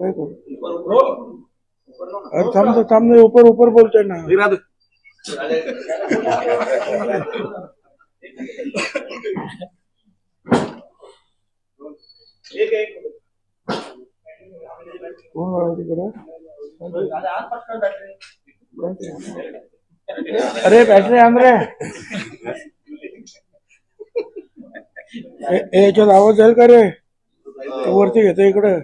काय करू? अरे थांब थांब ना, ऊपर ऊपर बोलतोय ना. कोण तिकडे? अरे बॅटरी आण रे. ए- ए, याच्यात आवाज जाईल का रे? तो वरती घेतो इकडे.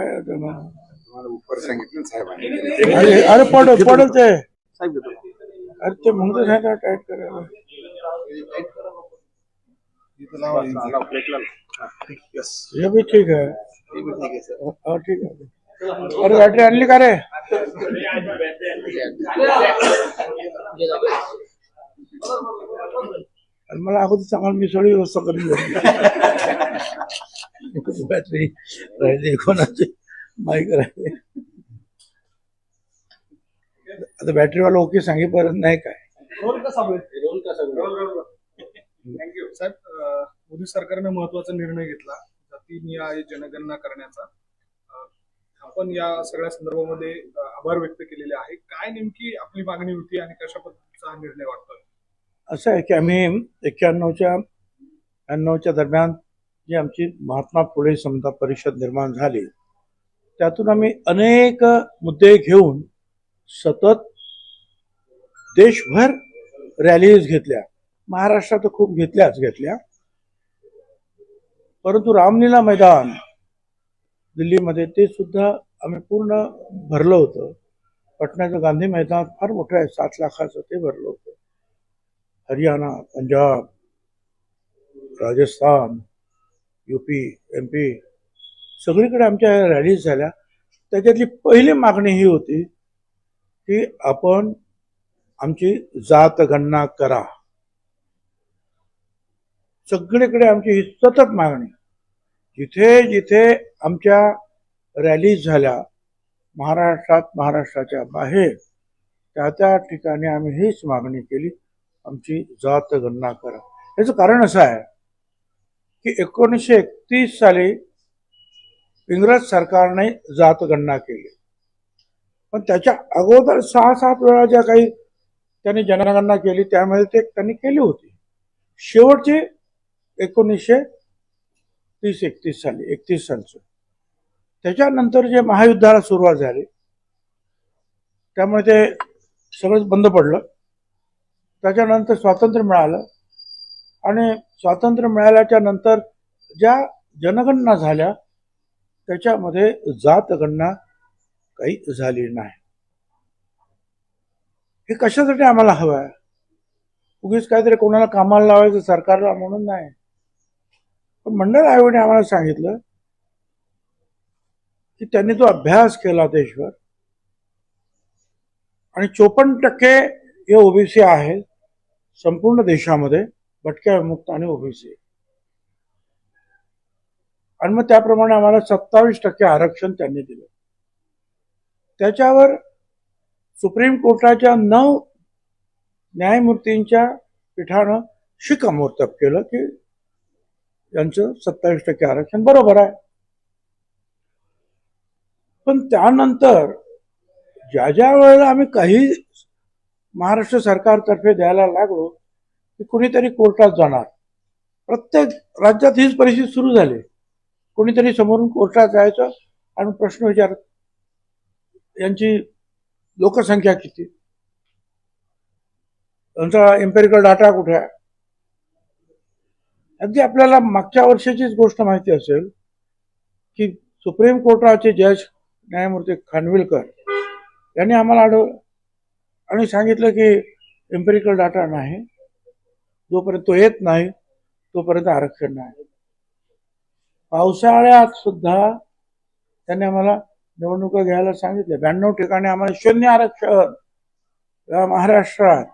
काय सांगितलं साहेबांनी. अरे अरे पडल पडल ते साहेब अरे ते म्हणतो नाही का टाईट करायला? यस. हे बी ठीक आहे. हा ठीक आहे अरे बॅटरी आणली का रे? आणि मला अगोदर चांगला मी सगळी व्यवस्था करून बॅटरी राहिली कोणाची? माईक राहिली आता बॅटरीवाला ओके सांगेपर्यंत नाही काय. थँक्यू साहेब अं, मोदी सरकारने महत्त्वाचा निर्णय घेतला जातीनिहाय जनगणना करण्याचा. अं, आपण या सगळ्या संदर्भामध्ये अं, आभार व्यक्त केलेले आहे. काय नेमकी आपली मागणी होती आणि कशा पद्धतीचा हा निर्णय वाटतोय? असं आहे की आम्ही एक्क्याण्णवच्या ब्याण्णवच्या दरम्यान जी आमची महात्मा फुले समता परिषद निर्माण झाली त्यातून आम्ही अनेक मुद्दे घेऊन सतत देशभर रॅलीज घेतल्या. महाराष्ट्रात खूप घेतल्याच घेतल्या. परंतु रामलीला मैदान दिल्लीमध्ये ते सुद्धा आम्ही पूर्ण भरलं होतं. पटण्याचं गांधी मैदान फार मोठं आहे सात लाखाचं ते भरलं होतं. Haryana Punjab Rajasthan UP M P सगळीकडे आमच्या रॅलीज झाल्या. त्याच्यातली पहिली मागणी ही होती की आपण आमची जात गणना करा. सगळीकडे आमची ही सतत मागणी. जिथे जिथे आमच्या रॅलीज झाल्या महाराष्ट्रात महाराष्ट्राच्या बाहेर त्या त्या ठिकाणी आम्ही हीच मागणी केली आमची जात गणना करा. याचं कारण असं आहे की एकोणीसशे एकतीस साली इंग्रज सरकारने जातगणना केली. पण त्याच्या अगोदर सहा सात वेळा ज्या काही त्यांनी जनगणना केली त्यामध्ये ते त्यांनी केली होती. शेवटची एकोणीसशे तीस एकतीस साली एकतीस सालचं. त्याच्यानंतर जे महायुद्धाला सुरुवात झाली त्यामुळे ते सगळंच बंद पडलं. त्याच्यानंतर स्वातंत्र्य मिळालं आणि स्वातंत्र्य मिळाल्याच्या नंतर ज्या जनगणना झाल्या त्याच्यामध्ये जातगणना काही झाली नाही. हे कशासाठी आम्हाला हवं आहे उगीच काहीतरी कोणाला कामाला लावायचं सरकारला म्हणून नाही. पण मंडळ आयोगाने आम्हाला सांगितलं की त्यांनी तो अभ्यास केला देशभर आणि चोपन्न टक्के हे ओबीसी आहेत संपूर्ण देशामध्ये भटक्या विमुक्त आणि ओबीसी. आणि मग त्याप्रमाणे आम्हाला सत्तावीस टक्के आरक्षण त्यांनी दिलं. त्याच्यावर सुप्रीम कोर्टाच्या नऊ न्यायमूर्तींच्या पीठानं शिक्कामोर्तब केलं की यांचं सत्तावीस टक्के आरक्षण बरोबर आहे. पण त्यानंतर ज्या ज्या वेळेला आम्ही काही महाराष्ट्र सरकारतर्फे द्यायला लागलो की कुणीतरी कोर्टात जाणार. प्रत्येक राज्यात हीच परिस्थिती सुरू झाली. कोणीतरी समोरून कोर्टात जायचं आणि प्रश्न विचार यांची लोकसंख्या किती? त्यांचा एम्पेरिकल डाटा कुठे आहे? अगदी आपल्याला मागच्या वर्षाचीच गोष्ट माहिती असेल की सुप्रीम कोर्टाचे जज न्यायमूर्ती खानविलकर यांनी आम्हाला अडवलं आणि सांगितलं की एम्पेरिकल डाटा नाही. जोपर्यंत तो येत नाही तोपर्यंत आरक्षण नाही. पावसाळ्यात सुद्धा त्यांनी आम्हाला निवडणुका घ्यायला सांगितले. ब्याण्णव ठिकाणी आम्हाला शून्य आरक्षण महाराष्ट्रात.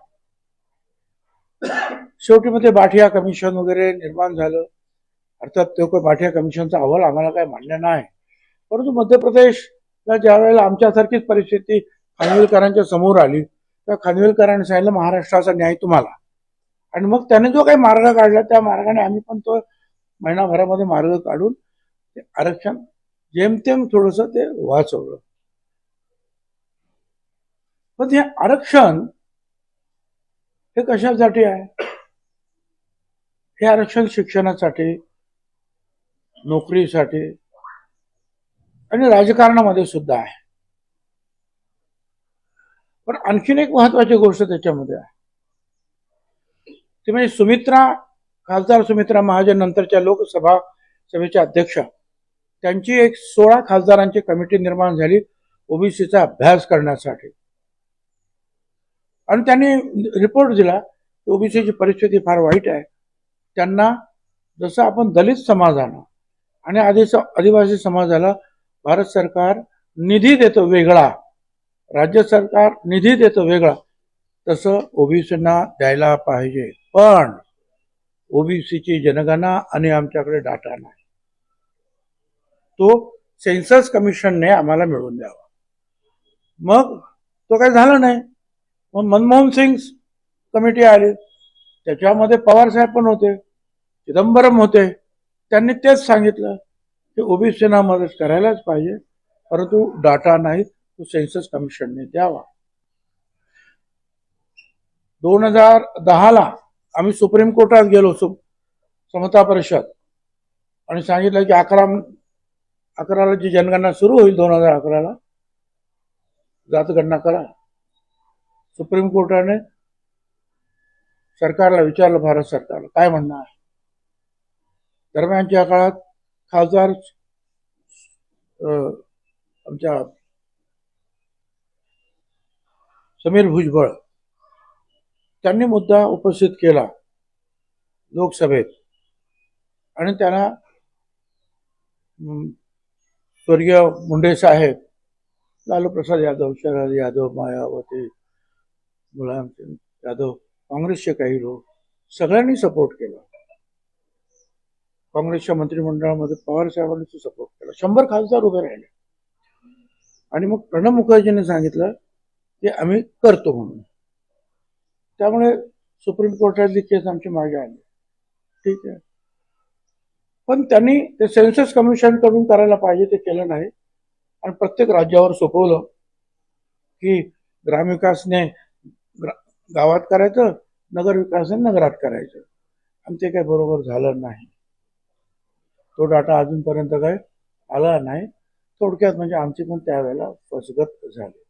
शेवटी मध्ये बाठिया कमिशन वगैरे निर्माण झालं. अर्थात तो काही बाठिया कमिशनचा अहवाल आम्हाला काही मान्य नाही. परंतु मध्य प्रदेशला ज्या वेळेला आमच्यासारखीच परिस्थिती खानविलकरांच्या समोर आली त्या खानविलकरांनी सांगितलं महाराष्ट्राचा न्याय तुम्हाला. आणि मग त्याने जो काही मार्ग काढला त्या मार्गाने आम्ही पण तो महिनाभरामध्ये मार्ग काढून ते आरक्षण जेमतेम थोडस ते वाचवलं. पण हे आरक्षण हे कशासाठी आहे? हे आरक्षण शिक्षणासाठी नोकरीसाठी आणि राजकारणामध्ये सुद्धा आहे. पण आणखीन एक महत्वाची गोष्ट त्याच्यामध्ये आहे. ती म्हणजे सुमित्रा खासदार सुमित्रा महाजन नंतरच्या लोकसभा सभेच्या अध्यक्षा. त्यांची एक सोळा खासदारांची कमिटी निर्माण झाली ओबीसीचा अभ्यास करण्यासाठी. आणि त्यांनी रिपोर्ट दिला की ओबीसीची परिस्थिती फार वाईट आहे. त्यांना जसं आपण दलित समाजाला आणि आदिस आदिवासी समाजाला भारत सरकार निधी देतं वेगळा राज्य सरकार निधी देतं वेगळा तसं ओबीसींना द्यायला पाहिजे. पण ओबीसीची जनगणना आणि आमच्याकडे डाटा नाही. तो सेन्सस कमिशनने आम्हाला मिळवून द्यावा. मग तो काही झाला नाही. मग मनमोहन सिंग कमिटी आली. त्याच्यामध्ये पवार साहेब पण होते चिदंबरम होते. त्यांनी तेच सांगितलं की ओबीसीना मदत करायलाच पाहिजे परंतु डाटा नाही तो सेन्सस कमिशनने द्यावा. दोन हजार दहाला आम्ही सुप्रीम कोर्टात गेलो सु समता परिषद. आणि सांगितलं की अकरा अकराला जी जनगणना सुरू होईल दोन हजार अकराला जातगणना करा. सुप्रीम कोर्टाने सरकारला विचारलं भारत सरकारला काय म्हणणं आहे? दरम्यानच्या काळात खासदार अं, आमच्या समीर भुजबळ त्यांनी मुद्दा उपस्थित केला लोकसभेत. आणि त्यांना स्वर्गीय मुंडे साहेब लालू प्रसाद यादव शरद यादव मायावती मुलायम सिंग यादव काँग्रेसचे काही लोक सगळ्यांनी सपोर्ट केला. काँग्रेसच्या मंत्रिमंडळामध्ये पवार साहेबांनी सपोर्ट केला. शंभर खासदार उभे राहिले. आणि मग प्रणब मुखर्जीने सांगितलं की आम्ही करतो म्हणून. त्यामुळे सुप्रीम कोर्टातली केस आमची मागे आली. ठीक आहे. पण त्यांनी ते सेन्सस कमिशनकडून करायला पाहिजे ते केलं नाही. आणि प्रत्येक राज्यावर सोपवलं की ग्रामविकासने ग्रा- गावात करायचं नगरविकासने नगरात करायचं. आणि ते काही बरोबर झालं नाही. तो डाटा अजूनपर्यंत काय आला नाही. थोडक्यात म्हणजे आमची पण त्यावेळेला फसगत झाली.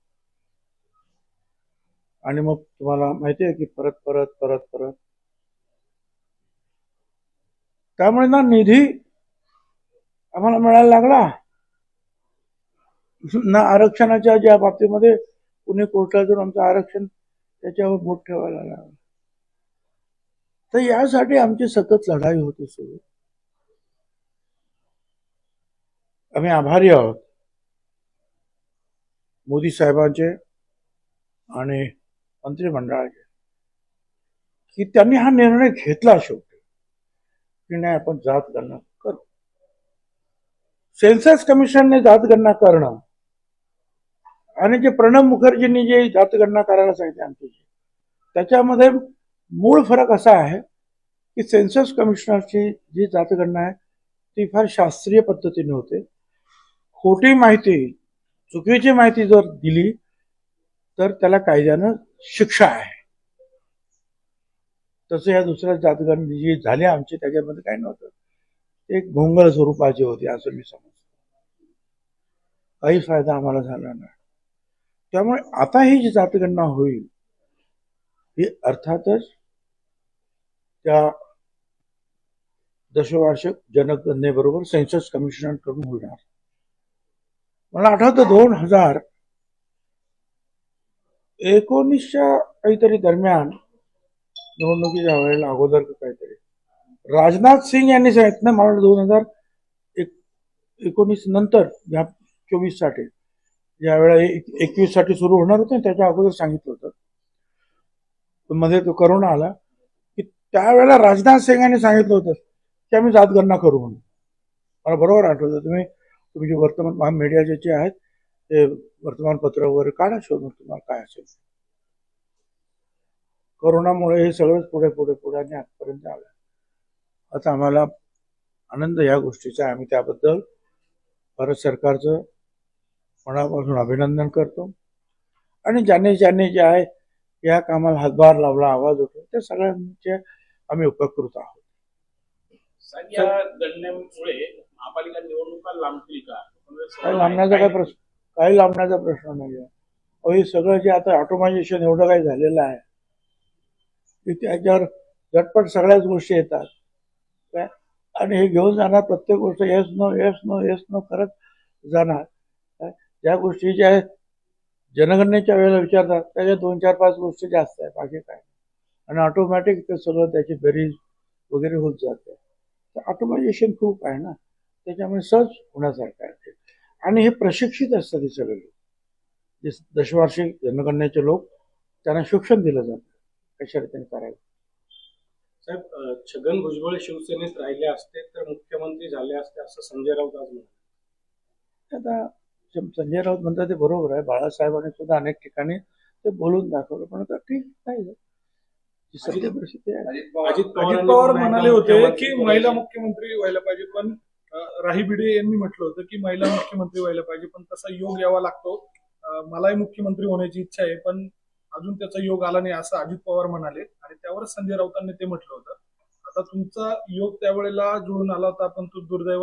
आणि मग तुम्हाला माहिती आहे की परत परत परत परत. त्यामुळे ना निधी आम्हाला मिळायला लागला. ना आरक्षणाच्या ज्या बाबतीमध्ये पुणे कोर्टातून आमचं आरक्षण त्याच्यावर बोट ठेवायला लागलं. तर यासाठी आमची सतत लढाई होती सुरू. आम्ही आभारी आहोत. मोदी साहेबांचे आणि मंत्रिमंडळाचे की त्यांनी हा निर्णय घेतला शेवटी. की नाही आपण जात गणना करू. सेन्सस कमिशनने जात गणना करणं. आणि जे प्रणब मुखर्जींनी जे जातगणना करायला सांगितले आमची त्याच्यामध्ये मूळ फरक असा आहे की सेन्सस कमिशनरची जी जातगणना आहे ती फार शास्त्रीय पद्धतीने होते. खोटी माहिती चुकीची माहिती जर दिली तर त्याला कायद्यानं शिक्षा आहे. तसं या दुसऱ्या जातगण जी झाली आमची त्याच्यामध्ये काही नव्हतं. एक भोंगळ स्वरूपाची होती असं मी समजतो. काही फायदा आम्हाला झाला नाही. त्यामुळे आता ही जी जातगणना होईल ही अर्थातच त्या दशवार्षिक जनगणनेबरोबर सेन्सस कमिशनकडून होणार. मला आठवतं दोन हजार एकोणीसच्या काहीतरी दरम्यान निवडणुकीच्या वेळेला अगोदर काहीतरी. राजनाथ सिंग यांनी सांगितलं मला दोन हजार एक एकोणीस नंतर या चोवीससाठी ज्या एकवीससाठी सुरू होणार होते त्याच्या अगोदर सांगितलं होतं. मध्ये तो करोना आला की त्यावेळेला राजनाथ सिंग यांनी सांगितलं होतं की आम्ही जातगणना करू म्हणून. मला बरोबर आठवतं तुम्ही तुमचे वर्तमान मीडियाचे जे आहेत ते वर्तमानपत्र वगैरे काढा शोधून तुम्हाला काय असेल. कोरोनामुळे हे सगळंच पुढे पुढे पुढे आणि आजपर्यंत आलं आता आम्हाला आनंद ह्या गोष्टीचा. आम्ही त्याबद्दल भारत सरकारचं मनापासून अभिनंदन करतो. आणि ज्यांनी ज्यांनी जे आहे या कामाला हातभार लावला आवाज उठवला त्या सगळ्यांचे आम्ही उपकृत आहोत. या लांबण्याचा काय प्रश्न? काही लांबण्याचा प्रश्न नाही आहे अहो, हे सगळं जे आता ऑटोमायझेशन एवढं काही झालेलं आहे की त्याच्यावर झटपट सगळ्याच गोष्टी येतात. काय? आणि हे घेऊन जाणार प्रत्येक गोष्ट yes no yes no yes no करत जाणार. ज्या गोष्टी ज्या आहेत, जनगणनेच्या वेळेला विचारतात त्याच्या दोन चार पाच गोष्टी जास्त आहे बाकी काय आणि ऑटोमॅटिक ते सगळं त्याची बेरीज वगैरे होत जाते. तर ऑटोमायझेशन खूप आहे ना. त्याच्यामुळे सहज होण्यासारखं आहे. ते. आणि हे प्रशिक्षित असतात हे सगळे लोक. जे दशवार्षिक जनगणनेचे लोक त्यांना शिक्षण दिलं जातं. कशा रीतीने करायचं साहेब छगन भुजबळ शिवसेनेत राहिले असते तर मुख्यमंत्री झाले असते असं संजय राऊत आज आता संजय राऊत म्हणतात ते बरोबर आहे. बाळासाहेबांनी सुद्धा अनेक ठिकाणी ते बोलून दाखवलं पण आता ठीक नाही सत्य परिस्थिती आहे. अजित पवार म्हणाले होते की महिला. मुख्यमंत्री व्हायला पाहिजे पण राही भिडे यांनी म्हटलं होतं की महिला मुख्यमंत्री व्हायला पाहिजे पण तसा योग यावा लागतो. मलाही मुख्यमंत्री होण्याची इच्छा आहे पण अजून त्याचा योग आला नाही असं अजित पवार म्हणाले. आणि त्यावरच संजय राऊतांनी ते म्हटलं होतं. आता तुमचा योग त्यावेळेला जुळून आला होता पण तो दुर्दैव